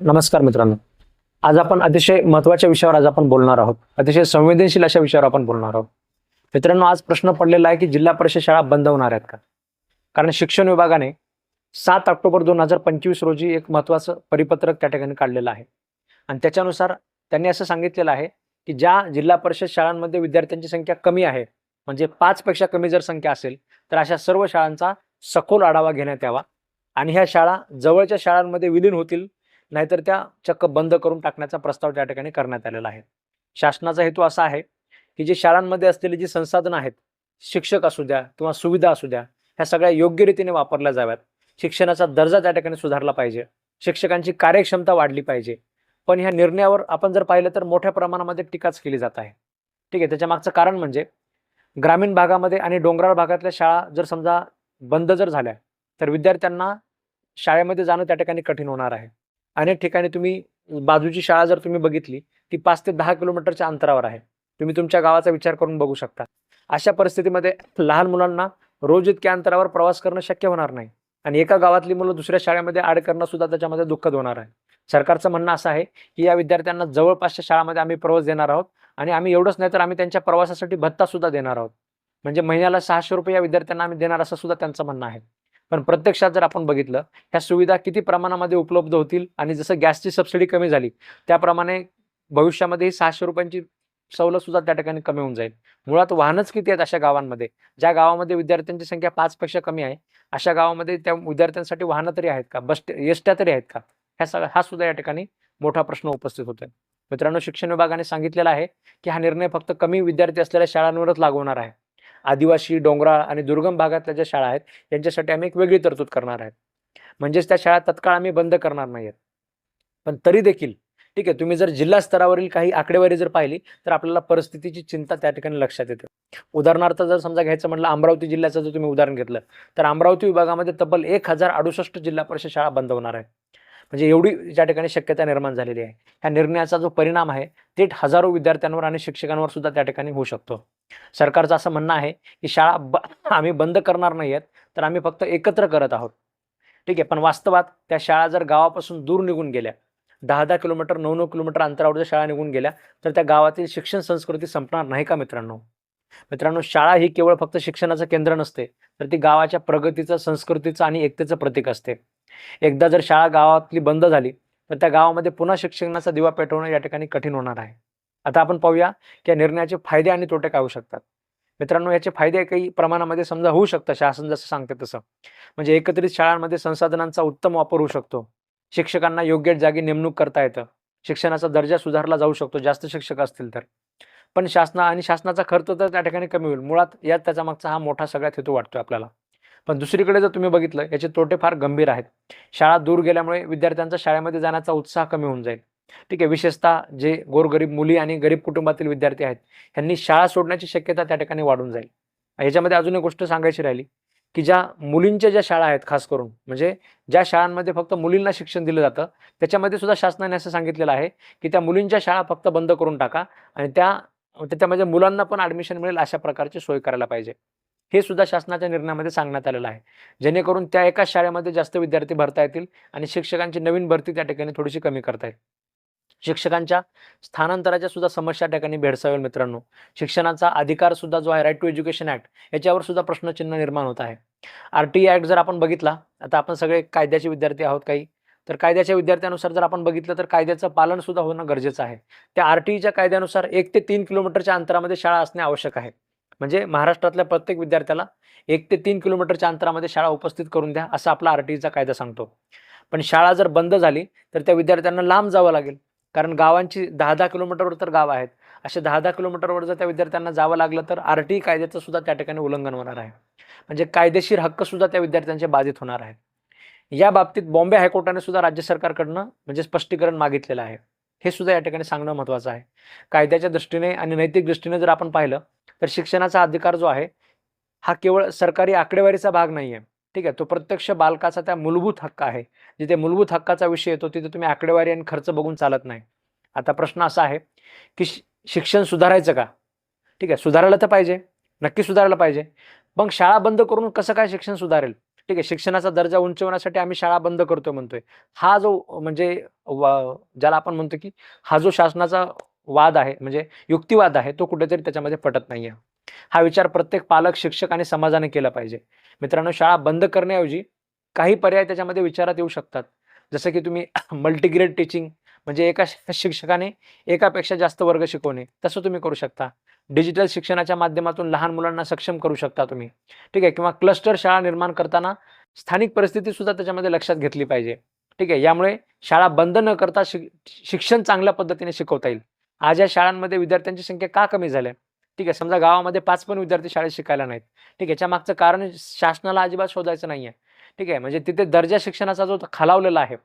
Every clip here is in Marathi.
नमस्कार मित्रांनो. आज आपण अतिशय महत्त्वाच्या विषयावर आज आपण बोलणार आहोत. अतिशय संवेदनशील अशा विषयावर आपण बोलणार आहोत. मित्रांनो आज प्रश्न पडलेला आहे की जिल्हा परिषद शाळा बंद होणार आहेत का? कारण शिक्षण विभागाने सात ऑक्टोबर दोन हजार पंचवीस रोजी एक महत्वाचं परिपत्रक त्या ठिकाणी काढलेलं आहे. आणि त्याच्यानुसार त्यांनी असं सांगितलेलं आहे की ज्या जिल्हा परिषद शाळांमध्ये विद्यार्थ्यांची संख्या कमी आहे म्हणजे पाचपेक्षा कमी जर संख्या असेल तर अशा सर्व शाळांचा सखोल आढावा घेण्यात यावा. आणि ह्या शाळा जवळच्या शाळांमध्ये विलीन होतील नाहीतर त्या चक्क बंद करून टाकण्याचा प्रस्ताव त्या ठिकाणी करण्यात आलेला आहे. शासनाचा हेतू असा आहे की जे शाळांमध्ये असलेली जी संसाधनं आहेत शिक्षक असू द्या किंवा सुविधा असू द्या ह्या सगळ्या योग्य रीतीने वापरल्या जाव्यात. शिक्षणाचा दर्जा त्या ठिकाणी सुधारला पाहिजे. शिक्षकांची कार्यक्षमता वाढली पाहिजे. पण ह्या निर्णयावर आपण जर पाहिलं तर मोठ्या प्रमाणामध्ये टीकाच केली जात आहे. ठीक आहे त्याच्या मागचं कारण म्हणजे ग्रामीण भागामध्ये आणि डोंगराळ भागातल्या शाळा जर समजा बंद जर झाल्या तर विद्यार्थ्यांना शाळेमध्ये जाणं त्या ठिकाणी कठीण होणार आहे. अनेक ठिकाणी तुम्ही बाजूची शाळा जर तुम्ही बघितली ती पाच ते दहा किलोमीटरच्या अंतरावर आहे. तुम्ही तुमच्या गावाचा विचार करून बघू शकता. अशा परिस्थितीमध्ये लहान मुलांना रोज इतक्या अंतरावर प्रवास करणं शक्य होणार नाही. आणि एका गावातली मुलं दुसऱ्या शाळेमध्ये ॲड करणं सुद्धा त्याच्यामध्ये दुःखद होणार आहे. सरकारचं म्हणणं असं आहे की या विद्यार्थ्यांना जवळपासच्या शाळामध्ये आम्ही प्रवास देणार आहोत आणि आम्ही एवढंच नाही तर आम्ही त्यांच्या प्रवासासाठी भत्ता सुद्धा देणार आहोत. म्हणजे महिन्याला सहाशे रुपये या विद्यार्थ्यांना आम्ही देणार असं सुद्धा त्यांचं म्हणणं आहे. पण प्रत्यक्षात जर आपण बघितलं ह्या सुविधा किती प्रमाणामध्ये उपलब्ध होतील? आणि जसं गॅसची सबसिडी कमी झाली त्याप्रमाणे भविष्यामध्ये सहाशे रुपयांची सवलत सुद्धा त्या ठिकाणी कमी होऊन जाईल. मुळात वाहनच किती आहेत अशा गावांमध्ये? ज्या गावामध्ये विद्यार्थ्यांची संख्या पाचपेक्षा कमी आहे अशा गावामध्ये त्या विद्यार्थ्यांसाठी वाहनं तरी आहेत का? बस एसट्या तरी आहेत का? ह्या सगळ्या हा सुद्धा या ठिकाणी मोठा प्रश्न उपस्थित होतोय. मित्रांनो शिक्षण विभागाने सांगितलेलं आहे की हा निर्णय फक्त कमी विद्यार्थी असलेल्या शाळांवरच लागू होणार आहे. आदिवासी डोंगराळ आणि दुर्गम भागातल्या ज्या शाळा आहेत यांच्यासाठी आम्ही एक वेगळी तरतूद करणार आहेत म्हणजेच त्या शाळा तत्काळ आम्ही बंद करणार नाहीत पण तरी देखील ठीक आहे तुम्ही जर जिल्हा स्तरावरील काही आकडेवारी जर पाहिली तर आपल्याला परिस्थितीची चिंता त्या ठिकाणी लक्षात येते. उदाहरणार्थ जर समजा घ्यायचं म्हटलं अमरावती जिल्ह्याचं जर तुम्ही उदाहरण घेतलं तर अमरावती विभागामध्ये तब्बल एक हजार अडुसष्ट जिल्हा परिषद शाळा बंद होणार आहे. म्हणजे एवढी ज्या ठिकाणी शक्यता निर्माण झालेली आहे. ह्या निर्णयाचा जो परिणाम आहे थेट हजारो विद्यार्थ्यांवर आणि शिक्षकांवर सुद्धा त्या ठिकाणी होऊ शकतो. सरकारचं असं म्हणणं आहे की शाळा ब आम्ही बंद करणार नाही आहेत तर आम्ही फक्त एकत्र करत आहोत. ठीक आहे पण वास्तवात त्या शाळा जर गावापासून दूर निघून गेल्या दहा दहा किलोमीटर नऊ नऊ किलोमीटर अंतरावर जर शाळा निघून गेल्या तर त्या गावातील शिक्षण संस्कृती संपणार नाही का मित्रांनो? मित्रांनो शाळा ही केवळ फक्त शिक्षणाचं केंद्र नसते तर ती गावाच्या प्रगतीचं संस्कृतीचं आणि एकतेचं प्रतीक असते. एकदा जर शाळा गावातली बंद झाली तर त्या गावामध्ये पुन्हा शिक्षणाचा दिवा पेटवणं या ठिकाणी कठीण होणार आहे. आता आपण पाहूया की या निर्णयाचे फायदे आणि तोटे काय होऊ शकतात. मित्रांनो याचे फायदे काही प्रमाणामध्ये समजा होऊ शकतं शासन जसं सांगते तसं. म्हणजे एकत्रित शाळांमध्ये संसाधनांचा उत्तम वापर होऊ शकतो. शिक्षकांना योग्य जागी नेमणूक करता येतं. शिक्षणाचा दर्जा सुधारला जाऊ शकतो जास्त शिक्षक असतील तर. पण शासना आणि शासनाचा खर्च तर त्या ठिकाणी कमी होईल. मुळात यात त्याचा मागचा हा मोठा सगळ्यात हेतू वाटतोय आपल्याला. पण दुसरीकडे जर तुम्ही बघितलं याचे तोटे फार गंभीर आहेत. शाळा दूर गेल्यामुळे विद्यार्थ्यांचा शाळेमध्ये जाण्याचा उत्साह कमी होऊन जाईल. ठीक आहे. विशेषतः जे गोरगरीब मुली आणि गरीब कुटुंबातील विद्यार्थी आहेत ह्यांनी शाळा सोडण्याची शक्यता त्या ठिकाणी वाढून जाईल. ह्याच्यामध्ये अजून एक गोष्ट सांगायची राहिली की ज्या मुलींच्या ज्या शाळा आहेत खास करून म्हणजे ज्या शाळांमध्ये फक्त मुलींना शिक्षण दिलं जातं त्याच्यामध्ये सुद्धा शासनाने असं सांगितलेलं आहे की त्या मुलींच्या शाळा फक्त बंद करून टाका आणि त्या त्याच्यामध्ये मुलांना पण ॲडमिशन मिळेल अशा प्रकारची सोय करायला पाहिजे. हे सुद्धा शासनाच्या निर्णयामध्ये सांगण्यात आलेलं आहे. जेणेकरून त्या एकाच शाळेमध्ये जास्त विद्यार्थी भरता येतील आणि शिक्षकांची नवीन भरती त्या ठिकाणी थोडीशी कमी करता येईल. शिक्षकांच्या स्थानांतराच्या सुद्धा समस्या त्या ठिकाणी भेडसावेल मित्रांनो. शिक्षणाचा अधिकार सुद्धा जो आहे राईट टू एज्युकेशन ऍक्ट याच्यावर सुद्धा प्रश्नचिन्ह निर्माण होत आहे. आर टी ऍक्ट जर आपण बघितला आता आपण सगळे कायद्याचे विद्यार्थी आहोत काही तर कायद्याच्या विद्यार्थ्यानुसार जर आपण बघितलं तर कायद्याचं पालन सुद्धा होणं गरजेचं आहे. त्या आर टी ईच्या कायद्यानुसार एक ते तीन किलोमीटरच्या अंतरामध्ये शाळा असणे आवश्यक आहे. म्हणजे महाराष्ट्रातल्या प्रत्येक विद्यार्थ्याला एक ते तीन किलोमीटरच्या अंतरामध्ये शाळा उपस्थित करून द्या असं आपला आर टी ईचा कायदा सांगतो. पण शाळा जर बंद झाली तर त्या विद्यार्थ्यांना लांब जावं लागेल. कारण गावांची दहा दहा किलोमीटरवर तर गाव आहेत. असे दहा दहा किलोमीटरवर जर त्या विद्यार्थ्यांना जावं लागलं तर आर टी कायद्याचं सुद्धा त्या ठिकाणी उल्लंघन होणार आहे. म्हणजे कायदेशीर हक्क सुद्धा त्या विद्यार्थ्यांचे बाधित होणार आहेत. या बाबतीत बॉम्बे हायकोर्टाने सुद्धा राज्य सरकारकडनं म्हणजे स्पष्टीकरण मागितलेलं आहे. हे सुद्धा या ठिकाणी सांगणं महत्त्वाचं आहे. कायद्याच्या दृष्टीने आणि नैतिक दृष्टीने जर आपण पाहिलं तर शिक्षणाचा अधिकार जो आहे हा केवळ सरकारी आकडेवारीचा भाग नाही आहे ठीक आहे तो प्रत्यक्ष बालकाचा त्या मूलभूत हक्क आहे. जिथे मूलभूत हक्काचा विषय येतो तिथे तुम्ही आकडेवारी आणि खर्च बघून चालत नाही. आता प्रश्न असा आहे की शि- शिक्षण सुधारायचं का? ठीक आहे सुधारायला तर पाहिजे नक्की सुधारायला पाहिजे. मग शाळा बंद करून कसं काय शिक्षण सुधारेल? ठीक आहे शिक्षणाचा दर्जा उंचवण्यासाठी आम्ही शाळा बंद करतोय म्हणतोय. हा जो म्हणजे वा- ज्याला आपण म्हणतो की हा जो शासनाचा वाद आहे म्हणजे युक्तिवाद आहे तो कुठेतरी त्याच्यामध्ये पटत नाही आहे हा विचार प्रत्येक पालक शिक्षक आणि समाजाने केला पाहिजे. मित्रांनो शाळा बंद करण्याऐवजी काही पर्याय त्याच्यामध्ये विचारात येऊ शकतात. जसं की तुम्ही मल्टीग्रेड टीचिंग म्हणजे एका शिक्षकाने एकापेक्षा जास्त वर्ग शिकवणे तसं तुम्ही करू शकता. डिजिटल शिक्षणाच्या माध्यमातून लहान मुलांना सक्षम करू शकता तुम्ही. ठीक आहे किंवा क्लस्टर शाळा निर्माण करताना स्थानिक परिस्थिती सुद्धा त्याच्यामध्ये लक्षात घेतली पाहिजे. ठीक आहे यामुळे शाळा बंद न करता शिक्षण चांगल्या पद्धतीने शिकवता येईल. आज या शाळांमध्ये विद्यार्थ्यांची संख्या का कमी झाल्या ठीक आहे समजा गावामध्ये पाच पण विद्यार्थी शाळेत शिकायला नाहीत. ठीक आहे याच्या मागचं कारण शासनाला अजिबात शोधायचं नाही आहे ठीक आहे म्हणजे तिथे दर्जा शिक्षणाचा जो खालावलेला आहे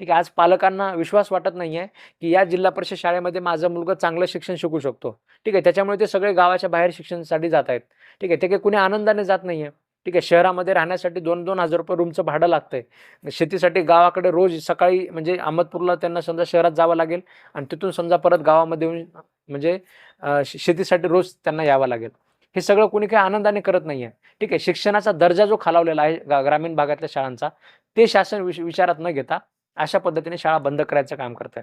ठीक आहे आज पालकांना विश्वास वाटत नाही आहे की या जिल्हा परिषद शाळेमध्ये माझं मुलगा चांगलं शिक्षण शिकू शकतो. ठीक आहे त्याच्यामुळे ते सगळे गावाच्या बाहेर शिक्षणासाठी जात आहेत. ठीक आहे ते काही कुणी आनंदाने जात नाही आहे ठीक आहे शहरामध्ये राहण्यासाठी दोन दोन हजार रुपये रूमचं भाडं लागतंय. शेतीसाठी गावाकडे रोज सकाळी म्हणजे अहमदपूरला त्यांना समजा शहरात जावं लागेल आणि तिथून समजा परत गावामध्ये येऊन म्हणजे शेतीसाठी रोज त्यांना यावं लागेल. हे सगळं कोणी काही आनंदाने करत नाही आहे ठीक आहे शिक्षणाचा दर्जा जो खालावलेला आहे गा- ग्रामीण भागातल्या शाळांचा ते शासन विचारात न घेता अशा पद्धतीने शाळा बंद करायचं काम करत आहे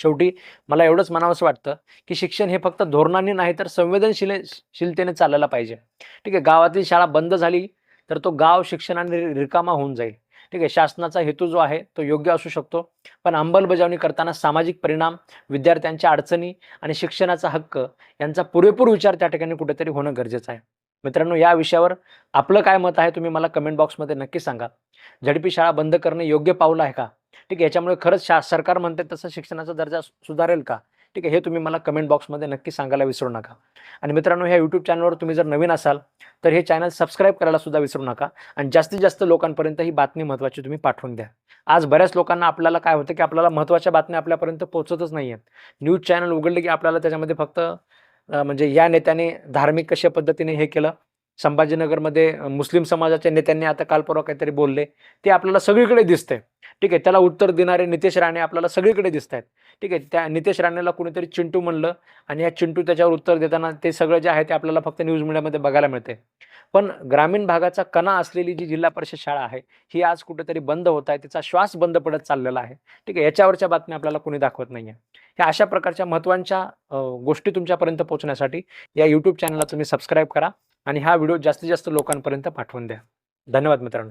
शेवटी मला एवढंच म्हणावंसं वाटतं की शिक्षण हे फक्त धोरणांनी नाही तर संवेदनशील शीलतेने चालायला पाहिजे. ठीक आहे गावातील शाळा बंद झाली तर तो गाव शिक्षणाने रिकामा होऊन जाईल. ठीक आहे शासनाचा हेतू जो आहे तो योग्य असू शकतो. पण अंमलबजावणी करताना सामाजिक परिणाम विद्यार्थ्यांच्या अडचणी आणि शिक्षणाचा हक्क यांचा पुरेपूर विचार त्या ठिकाणी कुठेतरी होणं गरजेचं आहे. मित्रांनो या विषयावर आपलं काय मत आहे तुम्ही मला कमेंट बॉक्समध्ये नक्की सांगा. झडपी शाळा बंद करणे योग्य पाऊल आहे का? ठीक आहे याच्यामुळे खरंच शा सरकार म्हणते तसं शिक्षणाचा दर्जा सु- सुधारेल का? ठीक आहे हे तुम्ही मला कमेंट बॉक्समध्ये नक्की सांगायला विसरू नका. आणि मित्रांनो ह्या यूट्यूब चॅनलवर तुम्ही जर नवीन असाल तर हे चॅनल सबस्क्राईब करायला सुद्धा विसरू नका आणि जास्तीत जास्त लोकांपर्यंत ही बातमी महत्त्वाची तुम्ही पाठवून द्या. आज बऱ्याच लोकांना आपल्याला काय होतं की आपल्याला महत्त्वाच्या बातम्या आपल्यापर्यंत पोहोचतच नाही आहेत न्यूज चॅनल उघडले की आपल्याला त्याच्यामध्ये फक्त म्हणजे या नेत्याने धार्मिक कशा पद्धतीने हे केलं संभाजीनगरमध्ये मुस्लिम समाजाच्या नेत्यांनी आता काल परवा काहीतरी बोलले. ते आपल्याला सगळीकडे दिसतंय. ठीक आहे त्याला उत्तर देणारे नितेश राणे आपल्याला सगळीकडे दिसत आहेत ठीक आहे त्या नितेश राणेला कुणीतरी चिंटू म्हणलं आणि या चिंटू त्याच्यावर उत्तर देताना ते सगळं जे आहे ते आपल्याला फक्त न्यूज मीडियामध्ये बघायला मिळते पण ग्रामीण भागाचा कणा असलेली जी जिल्हा परिषद शाळा आहे ही आज कुठेतरी बंद होत आहे तिचा श्वास बंद पडत चाललेला आहे. ठीक आहे याच्यावरच्या बातम्या आपल्याला कोणी दाखवत नाही आहे ह्या अशा प्रकारच्या महत्त्वांच्या गोष्टी तुमच्यापर्यंत पोहोचण्यासाठी या यूट्यूब चॅनलला तुम्ही सबस्क्राईब करा. आणि हा व्हिडिओ जास्तीत जास्त लोकांपर्यंत पाठवून द्या. धन्यवाद मित्रांनो.